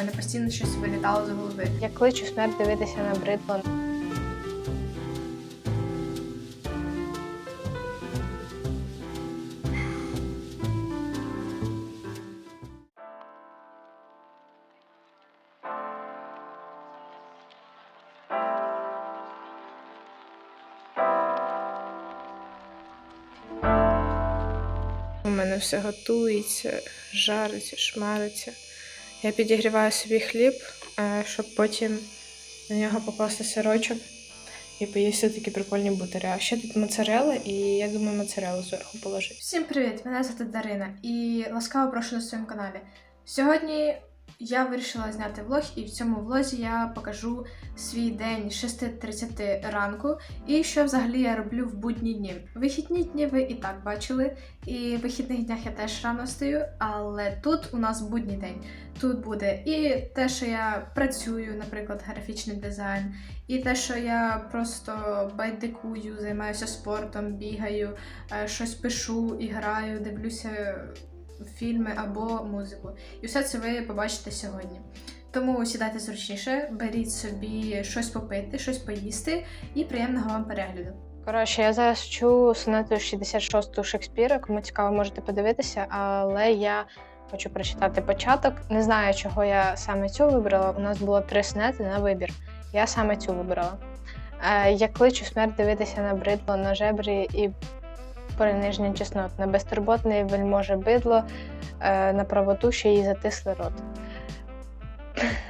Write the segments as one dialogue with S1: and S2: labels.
S1: мене постійно щось вилітало з голови.
S2: Я кличу смерть дивитися на бридло.
S3: У мене все готується, жариться, шмариться. Я підігріваю собі хліб, е, щоб потім на нього покласти сирочок і поїсти такі прикольні бутери. А ще тут моцарелла, і я думаю, моцареллу зверху положити.
S1: Всім привіт! Мене звати Дарина і ласкаво прошу на своєму каналі. Сьогодні я вирішила зняти влог, і в цьому влозі я покажу свій день 6.30 ранку і що взагалі я роблю в будні дні. Вихідні дні ви і так бачили, і в вихідних днях я теж рано встаю, але тут у нас будній день. Тут буде і те, що я працюю, наприклад, графічний дизайн, і те, що я просто байдикую, займаюся спортом, бігаю, е, щось пишу і граю, дивлюся фільми або музику. І все це ви побачите сьогодні. Тому сідайте зручніше, беріть собі щось попити, щось поїсти і приємного вам перегляду.
S2: Коротше, я зараз вчу сонету 66 Шекспіра. Кому цікаво, можете подивитися, але я хочу прочитати початок. Не знаю, чого я саме цю вибрала. У нас було три сонети на вибір. Я саме цю вибрала. Е, Я кличу смерть дивитися на бридло, на жебрі і приниження чеснот, на безтурботний вельможе бидло, е, на правоту, що їй затисли рот.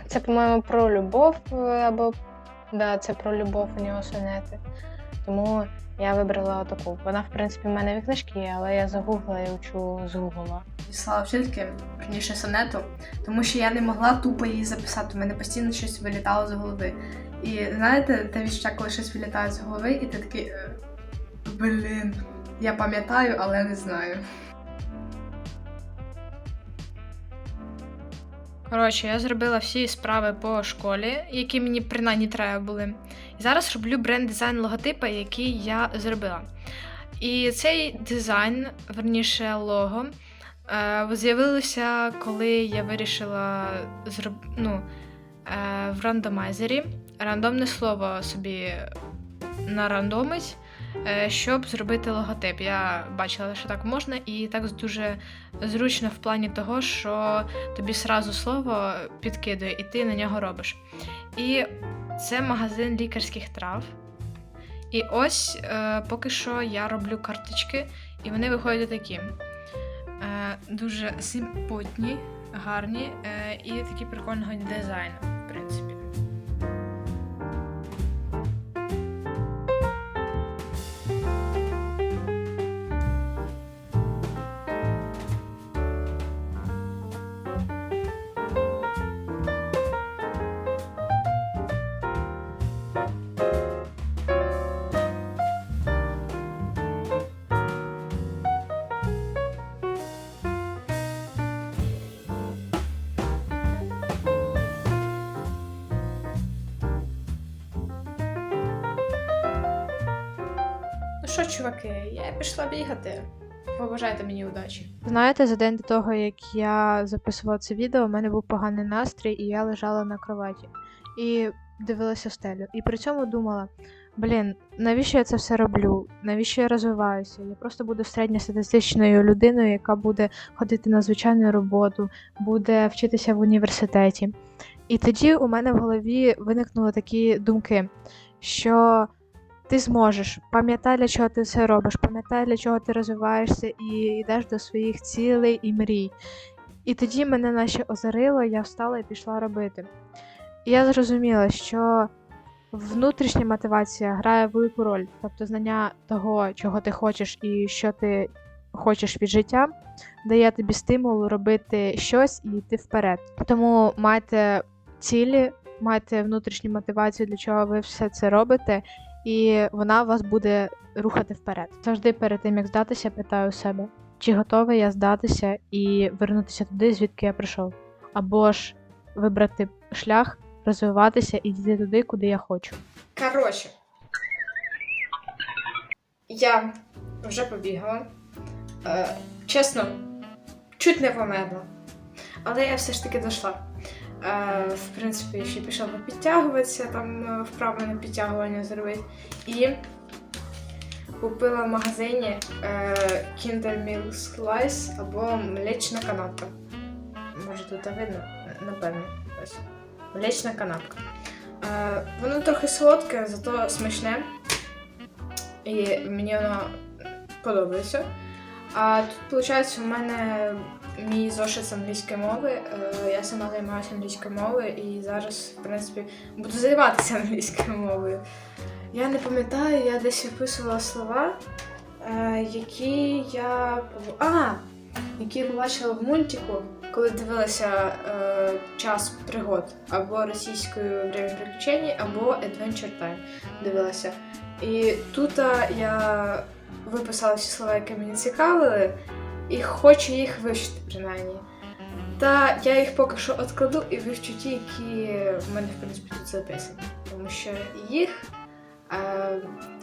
S2: Це, по-моєму, про любов е, або да, це про любов у нього сонети. Тому я вибрала таку. Вона, в принципі, в мене в книжці є, але я загуглила і учу з гугла.
S1: Діслала вчительки, раніше сонету, тому що я не могла тупо її записати. У мене постійно щось вилітало з голови. І знаєте, те відчуття, коли щось вилітає з голови, і ти такий. е, Блін, я пам'ятаю, але не знаю.
S3: Коротше, я зробила всі справи по школі, які мені принаймні треба були. І зараз роблю бренд-дизайн логотипа, який я зробила. І цей дизайн, верніше лого, е, з'явилося, коли я вирішила зроб... ну, е, в рандомайзері рандомне слово собі нарандомить, щоб зробити логотип. Я бачила, що так можна, і так дуже зручно в плані того, що тобі сразу слово підкидує, і ти на нього робиш. І це магазин лікарських трав. І ось е, поки що я роблю карточки, і вони виходять такі. Е, дуже симпотні, гарні е, і такі прикольного дизайну, в принципі. Що, чуваки, я пішла бігати. Побажайте мені удачі.
S2: Знаєте, за день до того, як я записувала це відео, у мене був поганий настрій, і я лежала на кроваті і дивилася стелю. І при цьому думала: блін, навіщо я це все роблю? Навіщо я розвиваюся? Я просто буду середньостатистичною людиною, яка буде ходити на звичайну роботу, буде вчитися в університеті. І тоді у мене в голові виникнули такі думки, що ти зможеш, пам'ятай, для чого ти це робиш, пам'ятай, для чого ти розвиваєшся і йдеш до своїх цілей і мрій. І тоді мене наче озарило, я встала і пішла робити. І я зрозуміла, що внутрішня мотивація грає велику роль, тобто знання того, чого ти хочеш і що ти хочеш від життя, дає тобі стимул робити щось і йти вперед. Тому майте цілі, майте внутрішню мотивацію, для чого ви все це робите, і вона вас буде рухати вперед. Завжди перед тим як здатися, питаю себе, чи готовий я здатися і вернутися туди, звідки я прийшов, або ж вибрати шлях, розвиватися і йти туди, куди я хочу.
S1: Коротше, я вже побігала. Е, чесно, чуть не померла. Але я все ж таки дійшла. Е, в принципі, ще пішов підтягуватися, там е, вправо на підтягування зробити. І купила в магазині е, Kinder Milk Slice або млечна канапка. Може тут видно? Напевно. Млечна канапка. Воно трохи солодке, зато смачне. І мені воно подобається. А тут, виходить, у мене мій зошит з англійської мови. Е, Я сама займаюся англійською мовою і зараз, в принципі, буду займатися англійською мовою. Я не пам'ятаю, я десь виписувала слова, е, які я А! Які побачила в мультику, коли дивилася е, час пригод або російською время приключень, або Adventure Time дивилася. І тут я виписала всі слова, які мені цікавили, і хочу їх вивчити принаймні. Та я їх поки що відкладу і вивчу ті, які в мене, в принципі, тут записані. Тому що їх е,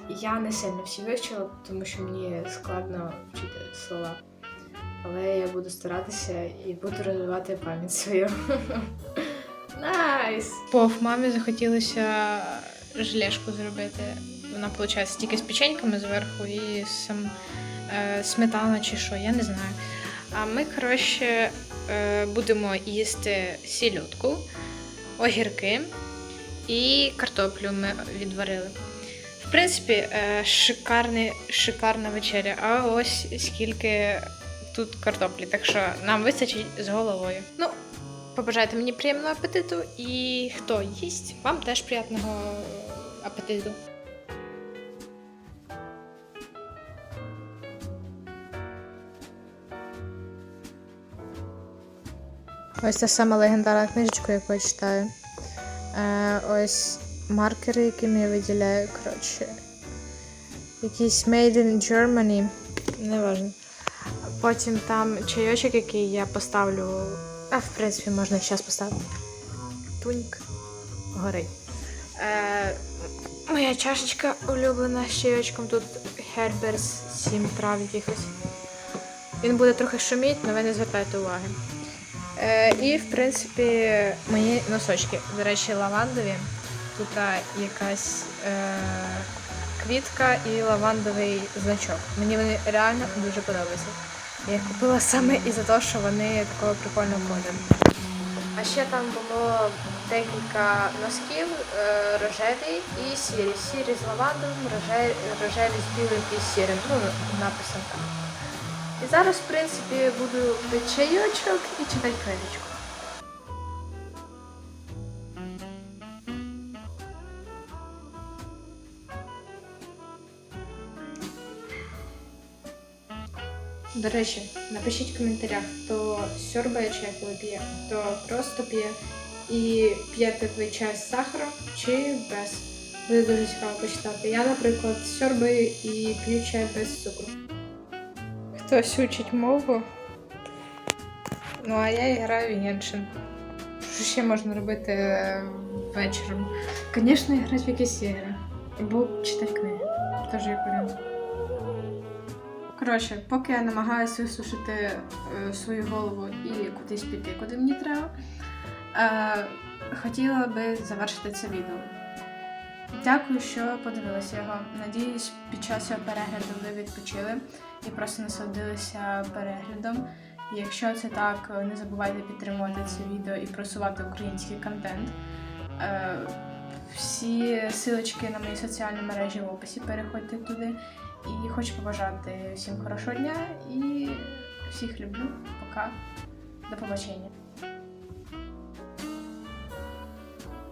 S1: я не сильно всі вивчила, тому що мені складно вчити слова. Але я буду старатися і буду розвивати пам'ять свою. Найс!
S3: По мамі захотілося желешку зробити. Вона, виходить, тільки з печеньками зверху і сам е, сметана чи що, я не знаю. А ми, коротше, е, будемо їсти сільотку, огірки і картоплю ми відварили. В принципі, е, шикарний, шикарна вечеря. А ось скільки тут картоплі, так що нам вистачить з головою. Ну, побажайте мені приємного апетиту, і хто їсть, вам теж приємного апетиту.
S2: Ось та сама легендарна книжечка, яку я читаю. Е, ось маркери, якими я виділяю, коротше. Якийсь Made in Germany. Неважно. Потім там чайочок, який я поставлю. А, в принципі, можна зараз поставити. Туньк горить. Е, моя чашечка улюблена з чайочком. Тут Herberts 7 трав якихось. Він буде трохи шуміти, але ви не звертайте уваги. Е, і, в принципі, мої носочки. До речі, лавандові. Тут якась е, квітка і лавандовий значок. Мені вони реально дуже подобаються. Я їх купила саме із-за того, що вони такого прикольного кольору. А ще там було декілька носків, е, рожеві і сірі. Сірі з лавандовим, рожеві, з білим і сірим. Ну, написом так. І зараз, в принципі, буду пити чайочок і читати книжечку.
S1: До речі, напишіть в коментарях, хто сьорбає чай, коли п'є, хто просто п'є і п'єте ви чай з сахаром чи без. Буде дуже цікаво почитати. Я, наприклад, сьорбаю і п'ю чай без цукру. Хтось учить мову. Ну, а я граю в. Що ще можна робити е, вечором? Звісно, грати в якісь ігри. Або читати книги. Теж як варіант. Коротше, поки я намагаюся висушити е, свою голову і кудись піти, куди мені треба, е, хотіла би завершити це відео. Дякую, що подивилися його. Надіюсь, під час цього перегляду ви відпочили і просто насолодилися переглядом. Якщо це так, не забувайте підтримувати це відео і просувати український контент. Е, всі силочки на мої соціальні мережі в описі переходьте туди. І хочу побажати всім хорошого дня і всіх люблю. Пока. До побачення.